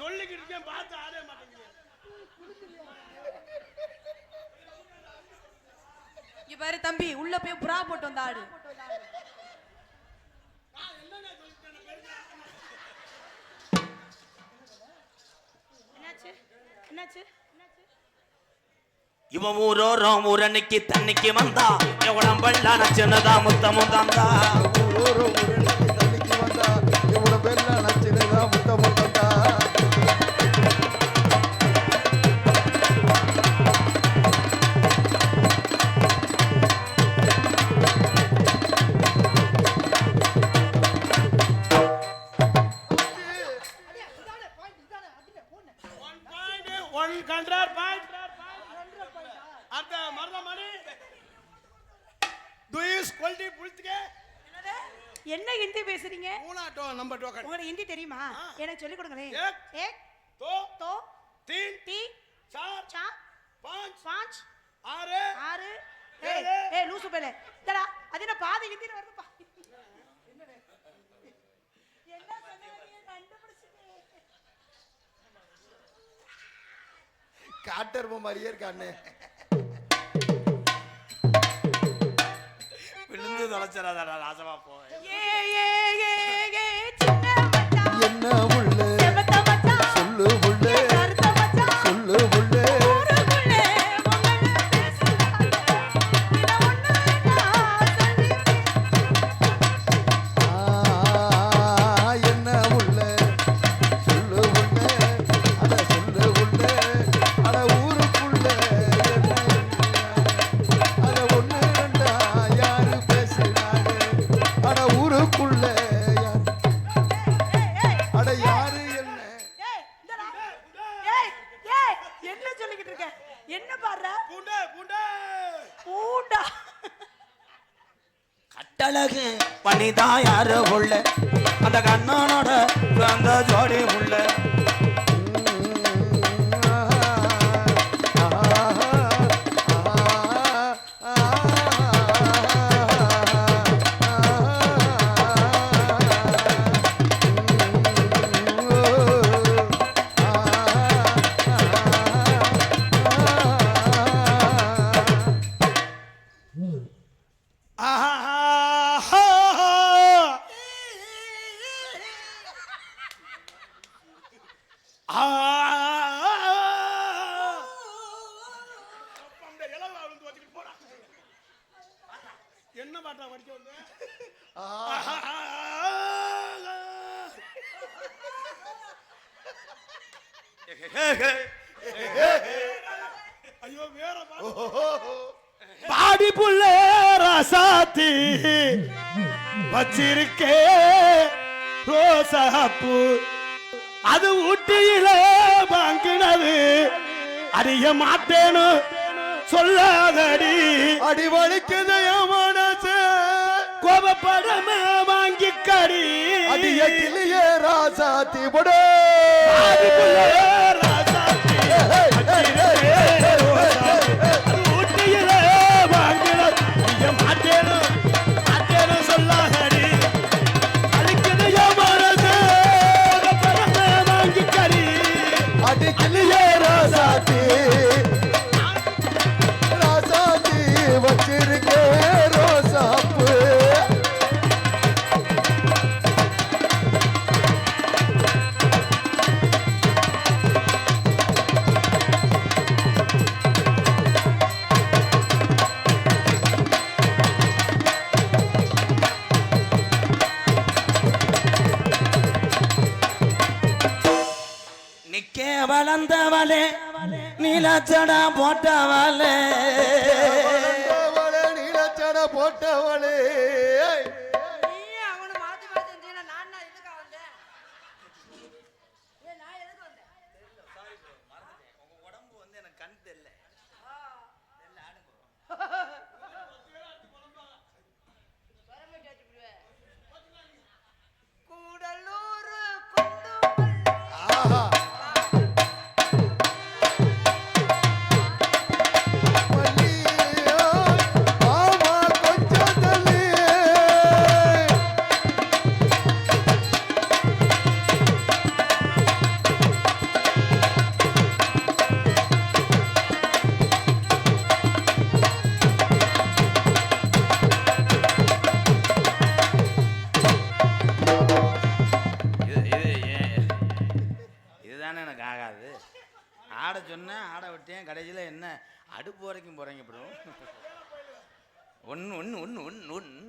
சொல்லிக்கிட்டு இருக்கேன் பார்த்து ஆடே மாட்டேங்குது இங்க பாரு தம்பி உள்ள போய் புறா போட்டு வந்த ஆடு. என்னாச்சு? என்னாச்சு? இவன் ஊரோரம் ஊரன்னைக்கு தண்ணிக்கு வந்தா எவனம் வெள்ளான சின்னதா முத்தமும் தந்தா. ஊரு ஒன் ஹண்ட்ரட் பாயிண்ட் அடுத்த மருதமணி துயிஸ் குவாலிட்டி புளித்துக்க? என்ன ஹிந்தி பேசுறீங்க? மூணா டோ நம்பர் டோக்கன் உங்களுக்கு ஹிந்தி தெரியுமா. எனக்கு சொல்லி கொடுங்களேன் ஏக். ஏக். தோ. தோ. சார் சா. பாஞ்ச். பாஞ்ச். ஆறு. ஆறு. ஏய் ஏழு. ஏய் லூசு பேலே. இதடா அது என்ன பாதி ஹிந்தில வருதுப்பா. என்ன சொன்னீங்க கண்டுபிடிச்சிட்டே காட்டரும மாதிரியே இருக்கானே விழுந்து தொலைச்சிடாதடா ராசமா போ. ஏ ஏ ஏ ஏ சின்ன மச்சான் என்ன கட்டழகு. பண்ணிதான் யாரு உள்ள? அந்த கண்ணனோட அந்த ஜோடி உள்ள. என்ன பாட்டா படிக்க வந்த? ஐயோ வேற பாடி புள்ள ரசாத்தி வச்சிருக்கே ரோசாப்பூ அது ஊட்டியில வாங்கினது. அறிய மாட்டேன்னு சொல்லாதடி. அடி வலிக்குதைய மனசு. கோபப்படாம வாங்கிக்கடி. அடிய கிளியே போடு. நீலச்சடா போட்டவாலே ஆட சொன்னேன் ஆட விட்டேன் கடைசியில் என்ன? அடுப்பு வரைக்கும் போகிறீங்க ப்ரோ. ஒன்று ஒன்று ஒன்று ஒன்று ஒன்று?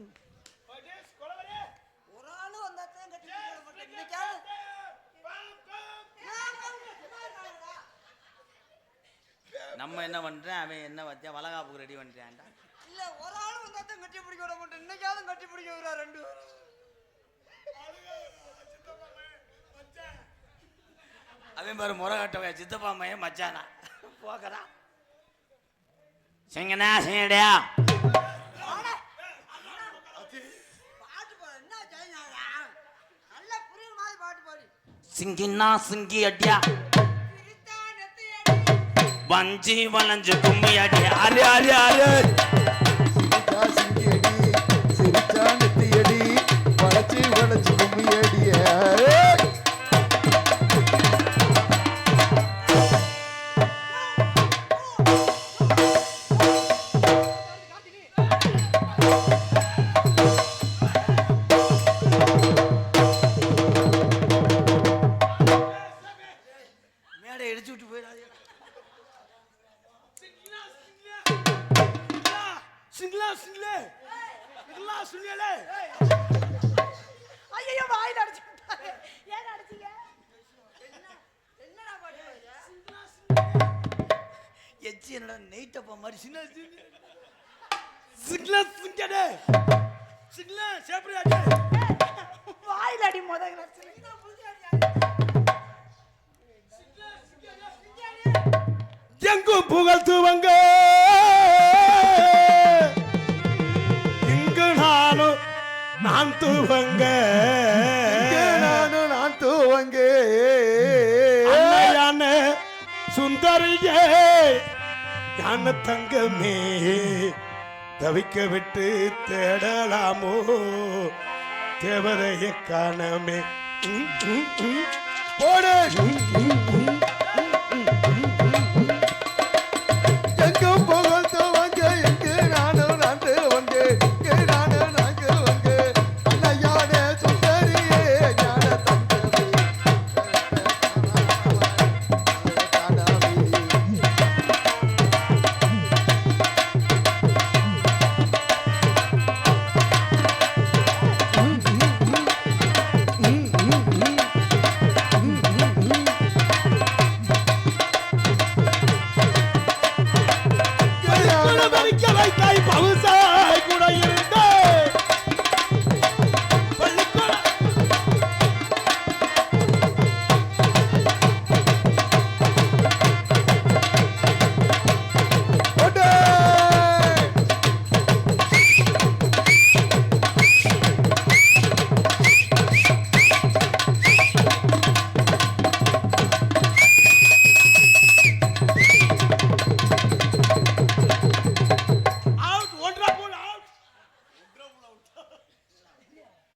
நம்ம என்ன பண்ணுறேன் அவன் என்ன வச்சா? வளகாப்புக்கு ரெடி பண்ணிட்டான்டா. இல்ல ஒரு ஆளு வந்தா தான் கட்டி பிடிக்க விட மாட்டேன். இன்னைக்காவது கட்டி பிடிக்க விடுறா ரெண்டு பேரும். அவன் பாரு முறை கட்டவன் சித்தப்பா மையன் மச்சானா? போக்கறா. சிங்கண்ணா சிங்கடியா? சிங்கின்னா சிங்கி அடியா. வஞ்சி வளைஞ்சு கும்மி அடியா? அரு அரு அரு மேடை இடிச்சு விட்டு போயிடாதீங்க. சிங்களா சிங்களே சிங்களா சிங்களே ஐயையோ, வாயில அடிச்சு. ஏன் அடிச்சீங்க? எச்சி என்னடா நெய்ட்டப்பா மாதிரி சின்ன சிங்களா சிங்கடே. சிங்களா சேப்பரியா வாயில அடி முதல்ல எங்கும் புகழ் துவங்க இங்கு நானும் நான் துவங்க நானும் நான் தூவங்கே அன்னையான சுந்தரியே யான தங்கமே தவிக்க விட்டு தேடலாமோ தேவதையை காணமே. போடு.